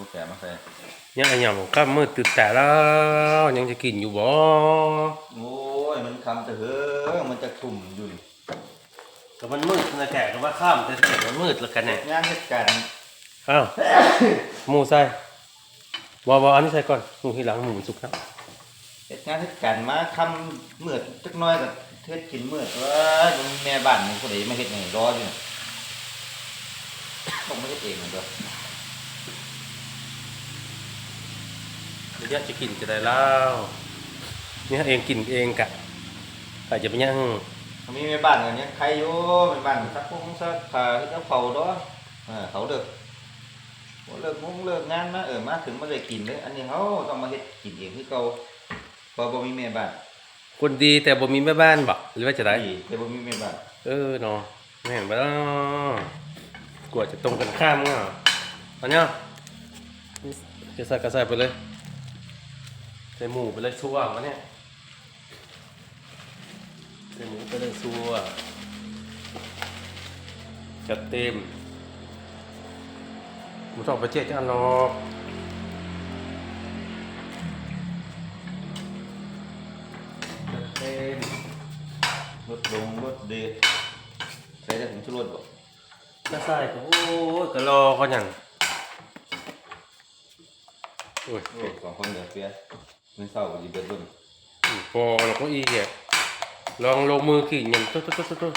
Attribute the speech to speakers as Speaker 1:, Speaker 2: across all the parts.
Speaker 1: ลูกแกะมาใส่
Speaker 2: ยังไงยังก็มืดตื่นแต่แล้วยังจะกินอยู่บ่
Speaker 1: โอ้ยมันคำแต่เฮ้อมันจะทุ่มอยู่นี่
Speaker 2: ก็มันมืดนะแกก็ว่าข้ามแต่เสียงมันมืดแล้วกันเนี่ย
Speaker 1: งานเหตุการณ์
Speaker 2: อ้าวหมูใส่บ่บ่อันนี้ใส่ก่อนหมูที่หลังหมูสุกแล้ว
Speaker 1: เหตุงานเหตุการณ์มาคำเมื่อจักหน้อยกับเทศกินเมื่อว่ามันแม่บ้านมันคนใดมาเฮ็ดให้รออยู่นี่ต้องมาเฮ็ดเองมันตัว
Speaker 2: เดี๋ยวจะกินจะได้แล้วเนี่ยเองกินเองกะอาจจะไปยัง
Speaker 1: ถ้ามีแม่บ้านกันเนี่ยใครอยู่แม่บ้านสักพงสักขาเฮ็ดเอาเขาดอเออเขาเด้อบ่เลิกงงเลิกงานมาเออมาถึงมาได้กินเลยอันนี้เขาต้องมาเฮ็ดกินเองคือเก่าเพอบ่มีแม่บ้าน
Speaker 2: คนดีแต่บ่มีแม่บ้านบ่หรือว่าจะได้
Speaker 1: ดีแต่บ่มีแม่บ้าน
Speaker 2: เออเนาะไม่เห็นไปแล้วกลัวจะตรงกันข้ามเนาะอันเนี้ยจะใส่ก็ใส่ไปเลย ใส่หมูไปเลยชั่ววะเนี่ยใส่หมูไปเลยชั่วจัดเต็มหมูต้องไปเจ๊จานหรอกจัดเต็ม
Speaker 1: รถลงรถเดชใส่ได้ผมชุรสบ่
Speaker 2: ก็ใส่ก็โอ้ยกรอเขาอย่างโอ้ย
Speaker 1: โอ้ส องคนเดือดเปียเงินเศร้าก็สิเบิดเบิ่ง
Speaker 2: พอเราก็อีกอะลองลงมือขี่อย่างตุ๊ดตุ๊ดตุ๊ดตุ๊ด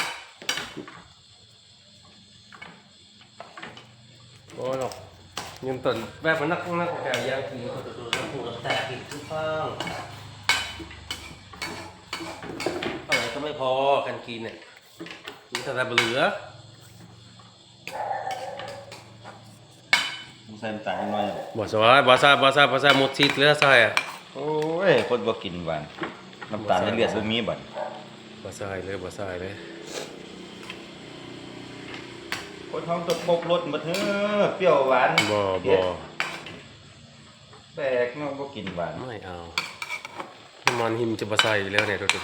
Speaker 2: โอ้ยหรอกยังต้นแบบมันนักนักแต่ยางขี่ตุ๊ดตุ๊ดตุ๊ดตุ๊ดตุ๊ดแตกอีกทุกข้างอะไรก็ไม่พอกันกินเนี่ยมีแต่เหลือ
Speaker 1: ผมใส่น้ำตาลนิดหน่อยบ่
Speaker 2: บ่สวายบ่ซาบ่ซาบ่ซาหมดซีดเหลือใส่อะ
Speaker 1: โอ้ยคนบ่กินหวานน้ำตาลในเลือดบ่มีบัด
Speaker 2: บ่ใส่เลยบ่ใส่เลย
Speaker 1: คนท้องตกปกรสหมดเด้อเปรี้ยวหวาน
Speaker 2: บ่
Speaker 1: เผ็
Speaker 2: บ่
Speaker 1: ดแปลกเนาะบ่กินหวาน
Speaker 2: ไม่เอาน้ำมันหิมจะบ่ใส่แล้วเนี่ยตัวๆๆ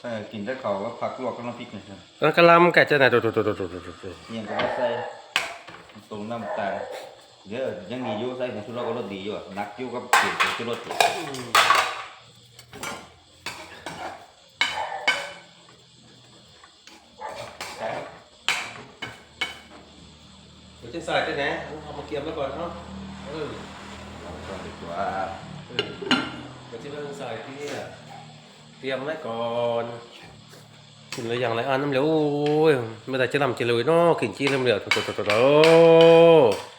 Speaker 1: เออกินแต่ข้าวก็ผักลวกกับน้ำพริกนี่ครับ
Speaker 2: ๆแล้วกะลำกะจะน่ะตัวๆๆ
Speaker 1: เอียงก็บ่ใส่ตรงน้ำตาล เดี๋ยวยังมีอยู่ใส่ผงชูรสก็รสดีอยู่อะนักอยู่กับเกลือผงชูรสอยู่
Speaker 2: ๆเดี๋ยวจะใส่ได้ไหนเอามาเกียมไว้ก่อนเนาะเออ
Speaker 1: เอาก่อนดีกว่า
Speaker 2: เออเดี๋ยวจะเริ่มใส่ที่นี่อะเตรียมไว้ก่อนกินเลยอย่างไรอันน้ำเหลวโอ้ยไม่ได้จะนำจะเลยเนาะกินจี้น้ำเหลวโตๆๆๆโอ้